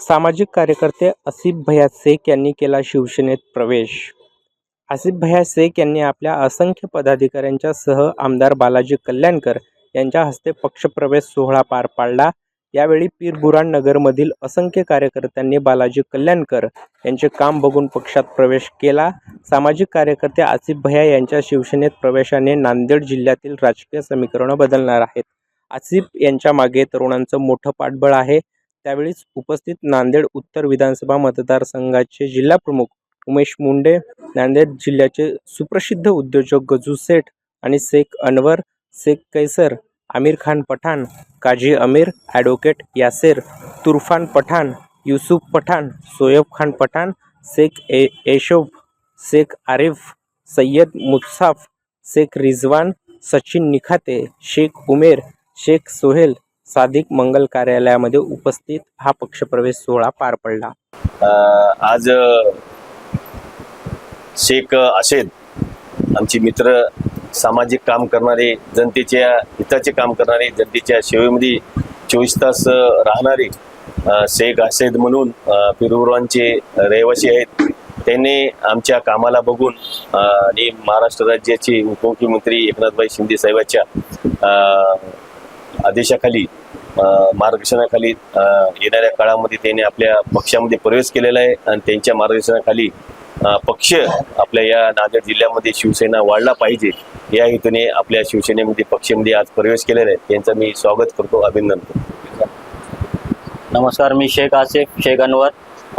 सामाजिक कार्यकर्ते आसिफ भैया शेख यांनी केला शिवसेनेत प्रवेश. आसिफ भैया शेख यांनी आपल्या असंख्य पदाधिकाऱ्यांच्या सह आमदार बालाजी कल्याणकर यांच्या हस्ते पक्षप्रवेश सोहळा पार पाडला. यावेळी पीरबुराण नगरमधील असंख्य कार्यकर्त्यांनी बालाजी कल्याणकर यांचे काम बघून पक्षात प्रवेश केला. सामाजिक कार्यकर्ते आसिफ भैया यांच्या शिवसेनेत प्रवेशाने नांदेड जिल्ह्यातील राजकीय समीकरणं बदलणार आहेत. आसिफ यांच्या मागे तरुणांचं मोठं पाठबळ आहे. त्यावेळीच उपस्थित नांदेड उत्तर विधानसभा मतदारसंघाचे जिल्हाप्रमुख उमेश मुंडे नांदेड जिल्ह्याचे सुप्रसिद्ध उद्योजक गजू सेठ आणि शेख अनवर शेख कैसर आमिर खान पठाण काजी अमीर ॲडव्होकेट यासेर तुरफान पठाण युसुफ पठाण सोयब खान पठाण शेख ए एशोब शेख आरिफ सय्यद मुत्साफ शेख रिजवान सचिन निखाते शेख उमेर शेख सोहेल साधिक मंगल कार्यालयामध्ये उपस्थित हा पक्षप्रवेश सोहळा पार पडला. आज शेख असेद आमचे मित्र सामाजिक काम करणारे जनतेच्या हिताचे काम करणारे जनतेच्या सेवेमध्ये चोवीस तास राहणारे शेख असेद म्हणून पिरुरांचे रहिवासी आहेत. त्यांनी आमच्या कामाला बघून आणि महाराष्ट्र राज्याचे उपमुख्यमंत्री एकनाथभाई शिंदे साहेबांच्या आदेशाखाली मार्गदर्शनाखाली येणाऱ्या काळामध्ये त्यांनी आपल्या पक्षामध्ये प्रवेश केलेला आहे आणि त्यांच्या मार्गदर्शनाखाली पक्ष आपल्या या नांदेड जिल्ह्यामध्ये शिवसेना वाढला पाहिजे या हेतूने आपल्या शिवसेनेमध्ये पक्षामध्ये आज प्रवेश केलेला आहे. त्यांचं मी स्वागत करतो अभिनंदन करतो. नमस्कार मी शेख आसिफ शेख अनवर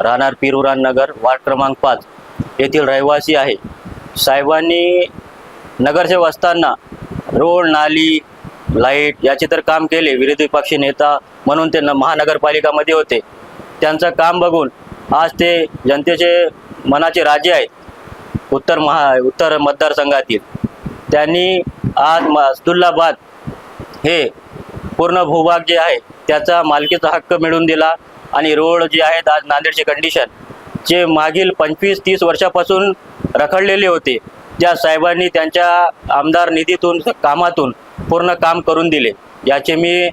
राहणार पिरुरान नगर वार्ड क्रमांक पाच. येथील रहिवासी आहे. साहेबांनी नगरसेवक असताना रोड नाली लाइट याचे तर काम केले विरोधी पक्षी नेता म्हणून ते महानगरपालिकामध्ये होते. त्यांचं काम बघून आज ते जनतेचे मनाचे राजे आहेत. उत्तर महा उत्तर मतदारसंघातील. त्यांनी आज मस्तुल्लाबाद हे पूर्ण भूभाग जे आहे त्याचा मालकीचा हक्क मिळवून दिला आणि रोड जे आहेत आज नांदेडचे कंडिशन जे मागील पंचवीस तीस वर्षापासून रखडलेले होते. त्या साहेबांनी त्यांच्या आमदार निधीतून कामातून पूर्ण काम करून दिले. याचे मी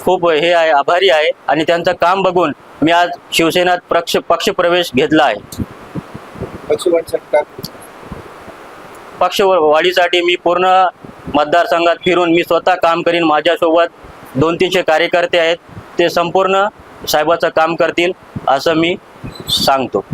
खूप हे आहे आभारी आहे आणि त्यांचं काम बघून मी आज शिवसेनात पक्ष पक्षप्रवेश घेतला आहे. पक्ष वाढीसाठी मी पूर्ण मतदारसंघात फिरून मी स्वतः काम करीन. माझ्यासोबत दोन तीनशे कार्यकर्ते आहेत. ते संपूर्ण साहेबाचं काम करतील असं मी सांगतो.